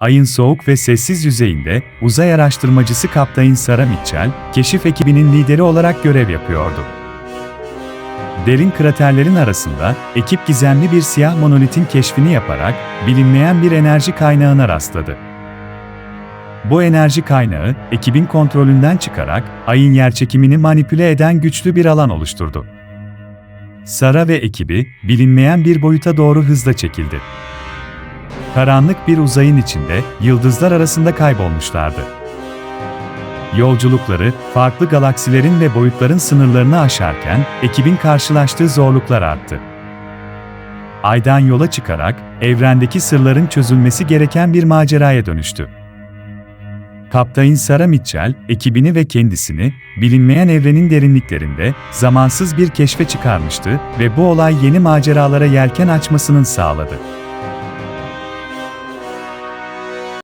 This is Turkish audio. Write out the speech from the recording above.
Ayın soğuk ve sessiz yüzeyinde uzay araştırmacısı Kaptan Sarah Mitchell, keşif ekibinin lideri olarak görev yapıyordu. Derin kraterlerin arasında ekip gizemli bir siyah monolitin keşfini yaparak bilinmeyen bir enerji kaynağına rastladı. Bu enerji kaynağı ekibin kontrolünden çıkarak ayın yerçekimini manipüle eden güçlü bir alan oluşturdu. Sara ve ekibi bilinmeyen bir boyuta doğru hızla çekildi. Karanlık bir uzayın içinde yıldızlar arasında kaybolmuşlardı. Yolculukları farklı galaksilerin ve boyutların sınırlarını aşarken ekibin karşılaştığı zorluklar arttı. Aydan yola çıkarak evrendeki sırların çözülmesi gereken bir maceraya dönüştü. Kaptan Sarah Mitchell, ekibini ve kendisini bilinmeyen evrenin derinliklerinde zamansız bir keşfe çıkarmıştı ve bu olay yeni maceralara yelken açmasının sağladı.